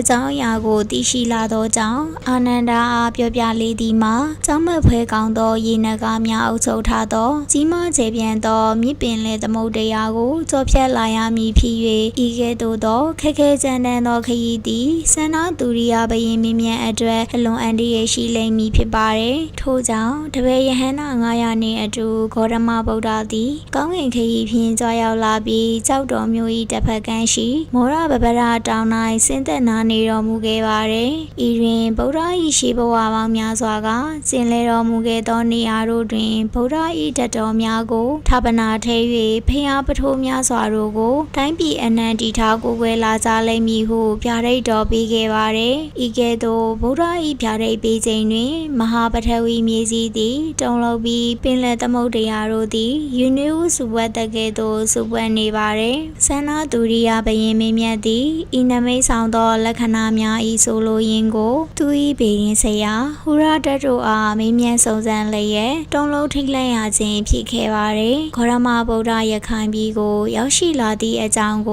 အကြောင်းအရာကိုသိရှိလာသောကြောင့်အာနန္ဒာအားပြောပြလေသည်မှာကြောင့်မဖွဲကောင်းသောရေနဂါများအုပ်ချုပ်ထားသောကြီးမားကျယ်ပြန့်သောမြစ်ပင်လေသမုဒ္ဒရာကိုကြော်ဖြတ်လာရမည်ဖြစ်၍ဤကဲ့သို့သောခက်ခဲကြမ်းတမ်းသောခရီးသည်ဆန္ဒသူရိယဘယင်မင်းမြတ်အတွက်အလွန်အန္တရာယ်ရှိလိမ့်မည်ဖြစ်ပါတယ်ထို့ကြောင့်တပည့်ယဟန္တာ900နှင့်အတူဂေါရမဗုဒ္ဓသည်ကောင်းကင်ခရီးဖြင့်ကြွရောက်လာပြီးကြောက်တော်မျိုး၏တစ်ဖက်ကမ်းရှိမောရပပရတောင်၌ဆင်းသက်နာနေတော်မူခဲ့ပါတယ်ဤတွင်ဗုဒ္ဓ၏ရှိဘဝပေါင်းများစွာကကျင်လည်တော်မူခဲ့သောနေရာတို့တွင်ဗုဒ္ဓ၏တတ်တော်များကိုဌာပနာထဲ၍ဖျားပထိုးများစွာတို့ကိုတိုင်းပြည်အနှံတီထားကိုယ်ွယ်လာကြလိမ့်မည်ဟုပြာရိတ်တော်ပေးခဲ့ပါတယ်ဤကဲ့သို့ဗုဒ္ဓ၏ပြာရိတ်ပေးခြင်းတွင် မဟာပထဝီမြေကြီးသည်တုံလုံးပြီးပင်လယ်သမုဒ္ဒရာတို့သည်ယူနီဝစုဘွက်တကဲ့သို့စုဘွက်နေပါတယ်ဆန္ဒသူရိယဘယင်မင်းမြတ်သည်ဤနမိတ်ဆောင်သောလက္ခဏာများဤဆိုလိုရင်းကို သူ၏ဘေရင်ဆရာဟူရတတ်တို့အားမေးမြန်းစုံစမ်းလျက်တုံလုံးထိတ်လန့်ရခြင်းဖြစ်ခဲ့ပါတယ်ဂေါရမဗုဒ္ဓရခိုင်ပြည်ကို ရောက်ရှိလာသည့်အကြောင်းကို